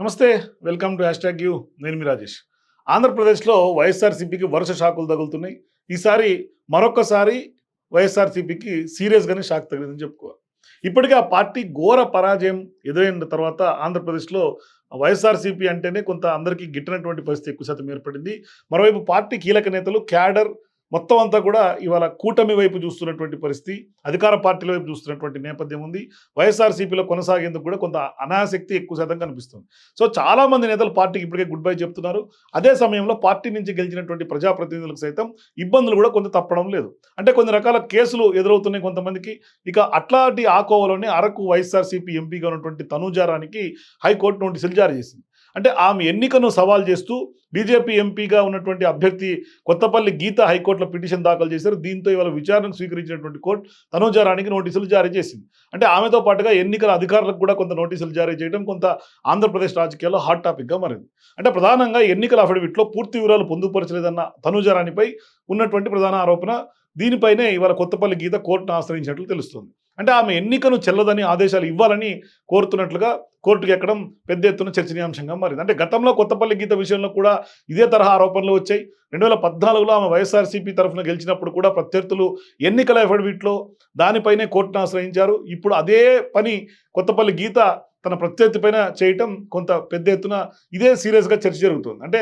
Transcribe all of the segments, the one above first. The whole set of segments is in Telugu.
నమస్తే welcome to hashtag U. నేను మీ రాజేష్. ఆంధ్రప్రదేశ్లో వైఎస్ఆర్సీపీకి వరుస షాకులు తగులుతున్నాయి. ఈసారి మరొకసారి వైఎస్ఆర్సీపీకి సీరియస్గానే షాక్ తగిలిందని చెప్పుకోవాలి. ఇప్పటికే ఆ పార్టీ ఘోర పరాజయం ఎదురైన తర్వాత ఆంధ్రప్రదేశ్లో వైఎస్ఆర్సీపీ అంటేనే కొంత అందరికీ గిట్టినటువంటి పరిస్థితి ఎక్కువ శాతం ఏర్పడింది. మరోవైపు పార్టీ కీలక నేతలు క్యాడర్ మొత్తం అంతా కూడా ఇవాళ కూటమి వైపు చూస్తున్నటువంటి పరిస్థితి అధికార పార్టీల వైపు చూస్తున్నటువంటి నేపథ్యం ఉంది. వైఎస్ఆర్సీపీలో కొనసాగేందుకు కూడా కొంత అనాసక్తి ఎక్కువ శాతం కనిపిస్తుంది. సో చాలామంది నేతలు పార్టీకి ఇప్పటికే గుడ్ బై చెప్తున్నారు. అదే సమయంలో పార్టీ నుంచి గెలిచినటువంటి ప్రజాప్రతినిధులకు సైతం ఇబ్బందులు కూడా కొంత తప్పడం లేదు. అంటే కొన్ని రకాల కేసులు ఎదురవుతున్నాయి కొంతమందికి. ఇక అట్లాంటి ఆకోవలోనే అరకు వైఎస్ఆర్సీపీ ఎంపీగా ఉన్నటువంటి తనుజారానికి హైకోర్టు నోటీసులు జారీ చేసింది. అంటే ఆమె ఎన్నికను సవాల్ చేస్తూ బీజేపీ ఎంపీగా ఉన్నటువంటి అభ్యర్థి కొత్తపల్లి గీత హైకోర్టులో పిటిషన్ దాఖలు చేశారు. దీంతో ఇవాళ విచారణకు స్వీకరించినటువంటి కోర్టు తనుజారానికి నోటీసులు జారీ చేసింది. అంటే ఆమెతో పాటుగా ఎన్నికల అధికారులకు కూడా కొంత నోటీసులు జారీ చేయడం కొంత ఆంధ్రప్రదేశ్ రాజకీయాల్లో హాట్ టాపిక్గా మారింది. అంటే ప్రధానంగా ఎన్నికల అఫిడవిట్లో పూర్తి వివరాలు పొందుపరచలేదన్న తనుజారానిపై ఉన్నటువంటి ప్రధాన ఆరోపణ దీనిపైనే ఇవాళ కొత్తపల్లి గీత కోర్టును ఆశ్రయించినట్లు తెలుస్తుంది. అంటే ఆమె ఎన్నికను చెల్లదని ఆదేశాలు ఇవ్వాలని కోరుతున్నట్లుగా కోర్టుకు ఎక్కడం పెద్ద ఎత్తున చర్చనీయాంశంగా మారింది. అంటే గతంలో కొత్తపల్లి గీత విషయంలో కూడా ఇదే తరహా ఆరోపణలు వచ్చాయి. రెండు వేల పద్నాలుగులో ఆమె వైఎస్ఆర్సీపీ తరఫున గెలిచినప్పుడు కూడా ప్రత్యర్థులు ఎన్నికల ఎఫిడవిట్లో దానిపైనే కోర్టును ఆశ్రయించారు. ఇప్పుడు అదే పని కొత్తపల్లి గీత తన ప్రత్యర్థి పైన చేయటం కొంత పెద్ద ఎత్తున ఇదే సీరియస్గా చర్చ జరుగుతుంది. అంటే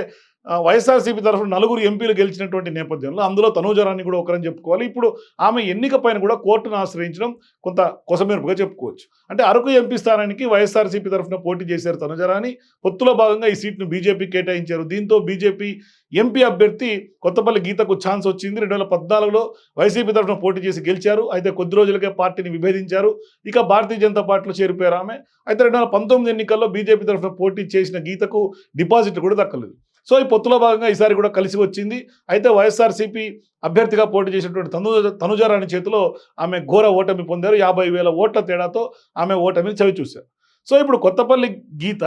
వైఎస్ఆర్సీపీ తరఫున నలుగురు ఎంపీలు గెలిచినటువంటి నేపథ్యంలో అందులో తనూజరాన్ని కూడా ఒకరని చెప్పుకోవాలి. ఇప్పుడు ఆమె ఎన్నిక పైన కూడా కోర్టును ఆశ్రయించడం కొంత కొసమెరుపుగా చెప్పుకోవచ్చు. అంటే అరకు ఎంపీ స్థానానికి వైఎస్ఆర్సీపీ తరఫున పోటీ చేశారు తనుజరాని. పొత్తులో భాగంగా ఈ సీట్ను బీజేపీ కేటాయించారు. దీంతో బీజేపీ ఎంపీ అభ్యర్థి కొత్తపల్లి గీతకు ఛాన్స్ వచ్చింది. రెండు వేల పద్నాలుగులో వైసీపీ తరఫున పోటీ చేసి గెలిచారు. అయితే కొద్ది రోజులకే పార్టీని విభేదించారు. ఇక భారతీయ జనతా పార్టీలో చేరిపోయారు ఆమె. అయితే రెండు వేల పంతొమ్మిది ఎన్నికల్లో బీజేపీ తరఫున పోటీ చేసిన గీతకు డిపాజిట్ కూడా దక్కలేదు. సో ఈ పొత్తులో భాగంగా ఈసారి కూడా కలిసి వచ్చింది. అయితే వైఎస్ఆర్సీపీ అభ్యర్థిగా పోటీ చేసినటువంటి తను తనుజారాణి చేతిలో ఆమె ఘోర ఓటమి పొందారు. యాభై వేల ఓట్ల తేడాతో ఆమె ఓటమిని చవి చూశారు సో ఇప్పుడు కొత్తపల్లి గీత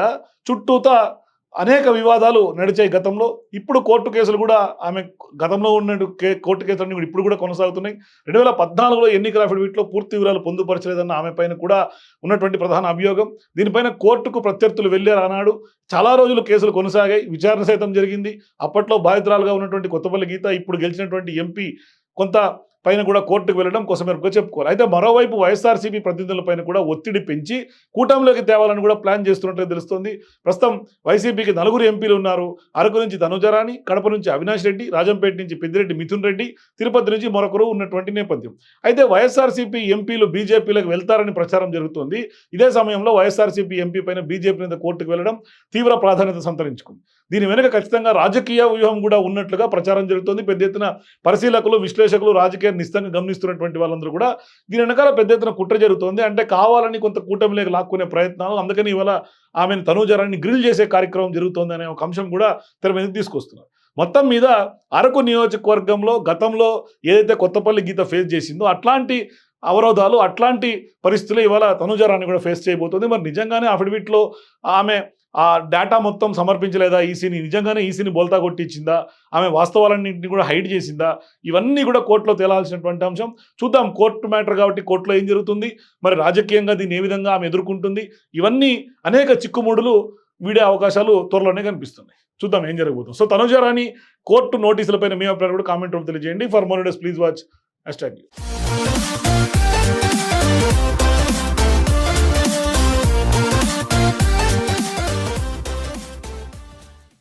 చుట్టూతా అనేక వివాదాలు నడిచాయి గతంలో. ఇప్పుడు కోర్టు కేసులు కూడా ఆమె గతంలో ఉన్న కే- కోర్టు కేసులన్నీ కూడా ఇప్పుడు కూడా కొనసాగుతున్నాయి. రెండు వేల పద్నాలుగులో ఎన్నికల అఫిడవిట్లో పూర్తి వివరాలు పొందుపరచలేదన్న ఆమె పైన కూడా ఉన్నటువంటి ప్రధాన అభియోగం. దీనిపైన కోర్టుకు ప్రత్యర్థులు వెళ్ళారు అన్నాడు చాలా రోజులు కేసులు కొనసాగాయి. విచారణ సైతం జరిగింది. అప్పట్లో బాధితురాలుగా ఉన్నటువంటి కొత్తపల్లి గీత ఇప్పుడు గెలిచినటువంటి ఎంపీ కొంత పైన కూడా కోర్టుకు వెళ్ళడం కోసమేరకు చెప్పుకోవాలి. అయితే మరోవైపు వైఎస్ఆర్సీపీ ప్రతినిధులపైన కూడా ఒత్తిడి పెంచి కూటమిలోకి తేవాలని కూడా ప్లాన్ చేస్తున్నట్లు తెలుస్తోంది. ప్రస్తుతం వైసీపీకి నలుగురు ఎంపీలు ఉన్నారు. అరకు నుంచి ధనుజరాణి కడప నుంచి అవినాష్ రెడ్డి రాజంపేట నుంచి పెద్దిరెడ్డి మిథున్ రెడ్డి తిరుపతి నుంచి మరొకరు ఉన్నటువంటి నేపథ్యం. అయితే వైఎస్ఆర్సీపీ ఎంపీలు బీజేపీలకు వెళ్తారని ప్రచారం జరుగుతోంది. ఇదే సమయంలో వైఎస్ఆర్సీపీ ఎంపీ పైన బీజేపీ నేత కోర్టుకు వెళ్ళడం తీవ్ర ప్రాధాన్యత సంతరించుకుంది. దీని వెనుక ఖచ్చితంగా రాజకీయ వ్యూహం కూడా ఉన్నట్లుగా ప్రచారం జరుగుతోంది. పెద్ద ఎత్తున పరిశీలకులు విశ్లేషకులు రాజకీయ నిస్తంగా గమనిస్తున్నటువంటి వాళ్ళందరూ కూడా దీని వెనకాల పెద్ద ఎత్తున కుట్ర జరుగుతోంది. అంటే కావాలని కొంత కూటమిలోకి లాక్కునే ప్రయత్నాలు అందుకని ఇవాళ ఆమెను తనూజరాన్ని గ్రిల్ చేసే కార్యక్రమం జరుగుతోంది అనే ఒక అంశం కూడా తెర మీద తీసుకొస్తున్నారు. మొత్తం మీద అరకు నియోజకవర్గంలో గతంలో ఏదైతే కొత్తపల్లి గీత ఫేస్ చేసిందో అట్లాంటి అవరోధాలు అట్లాంటి పరిస్థితులు ఇవాళ తనుజారాన్ని కూడా ఫేస్ చేయబోతుంది. మరి నిజంగానే అఫిడవిట్లో ఆమె ఆ డేటా మొత్తం సమర్పించలేదా? ఈసీని నిజంగానే ఈసీని బోల్తా కొట్టించిందా? ఆమె వాస్తవాలన్నింటినీ కూడా హైడ్ చేసిందా? ఇవన్నీ కూడా కోర్టులో తేలాల్సినటువంటి అంశం. చూద్దాం. కోర్టు మ్యాటర్ కాబట్టి కోర్టులో ఏం జరుగుతుంది? మరి రాజకీయంగా దీన్ని ఏ విధంగా ఆమె ఎదుర్కొంటుంది? ఇవన్నీ అనేక చిక్కుముడులు వీడే అవకాశాలు త్వరలోనే కనిపిస్తున్నాయి. చూద్దాం ఏం జరగబోతుంది. సో తనుజారాని కోర్టు నోటీసులపైన మీ అభిప్రాయం కూడా కామెంట్ రూపంలో తెలియజేయండి. For more days please watch hash